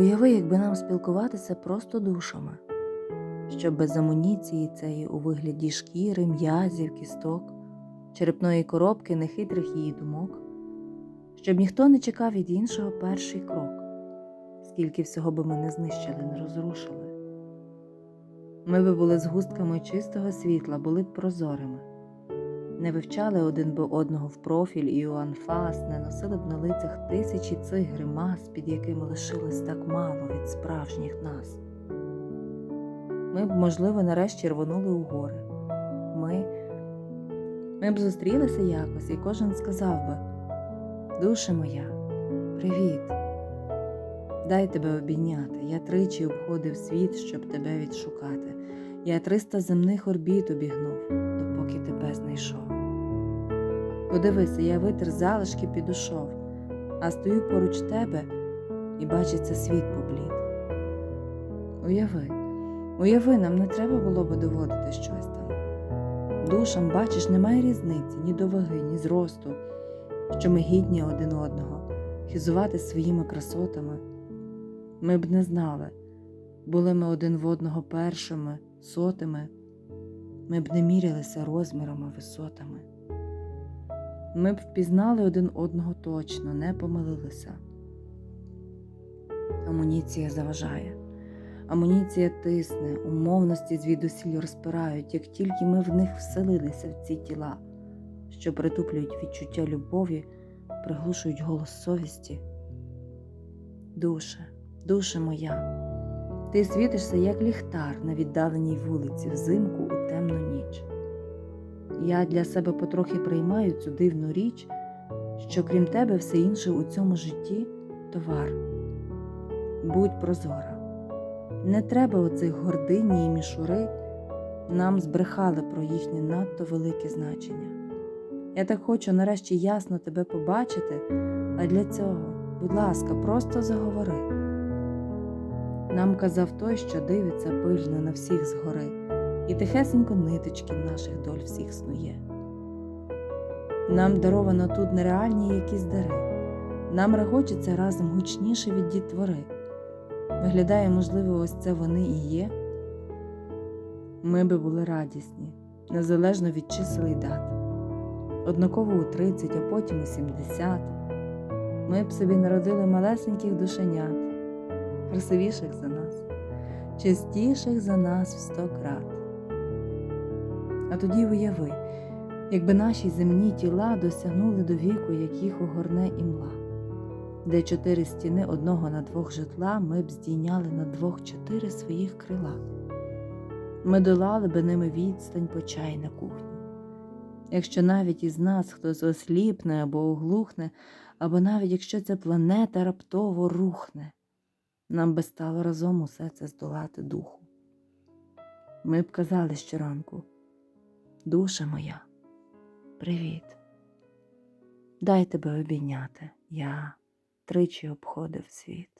Уяви, якби нам спілкуватися просто душами, щоб без амуніції цієї у вигляді шкіри, м'язів, кісток, черепної коробки, нехитрих її думок, щоб ніхто не чекав від іншого перший крок, скільки всього би ми не знищили, не розрушили. Ми би були згустками чистого світла, були б прозорими, не вивчали один би одного в профіль і у анфас, не носили б на лицях тисячі цих гримас, під якими лишилось так мало від справжніх нас. Ми б, можливо, нарешті рвонули у гори. Ми, ми б зустрілися якось, і кожен сказав би: Душа моя, привіт! Дай тебе обійняти. Я тричі обходив світ, щоб тебе відшукати. Я триста земних орбіт обігнув, допоки тебе знайшов. Подивися, я витер залишки підушов, а стою поруч тебе і бачиться світ поблід. Уяви, уяви, нам не треба було би доводити щось там. Душам, бачиш, немає різниці ні до ваги, ні зросту, що ми гідні один одного, хизувати своїми красотами. Ми б не знали, були ми один в одного першими, сотими, ми б не мірялися розмірами, висотами. Ми б впізнали один одного точно, не помилилися. Амуніція заважає. Амуніція тисне, умовності звідусіль розпирають, як тільки ми в них вселилися в ці тіла, що притуплюють відчуття любові, приглушують голос совісті. Душе, душе моя, ти світишся, як ліхтар на віддаленій вулиці взимку у темну ніч. Я для себе потрохи приймаю цю дивну річ, що крім тебе все інше у цьому житті товар. Будь прозора. Не треба оцих гордині і мішури, нам збрехали про їхнє надто велике значення. Я так хочу нарешті ясно тебе побачити, а для цього, будь ласка, просто заговори. Нам казав той, що дивиться пильно на всіх згори, і тихесенько ниточки наших доль всіх снує. Нам даровано тут нереальні якісь дари, нам регочеться разом гучніше від дітвори. Виглядає, можливо, ось це вони і є. Ми би були радісні, незалежно від чисел і дат. Однаково у 30, а потім у 70. Ми б собі народили малесеньких душенят, красивіших за нас, чистіших за нас в сто крат. А тоді уяви, якби наші земні тіла досягнули до віку, як їх огорне імла де чотири стіни одного на двох житла ми б здійняли на двох чотири своїх крила. Ми долали би ними відстань по чай на кухню. Якщо навіть із нас хтось осліпне або оглухне, або навіть якщо ця планета раптово рухне, нам би стало разом усе це здолати духу. Ми б казали щоранку, душа моя, привіт, дай тебе обійняти, я тричі обходив світ.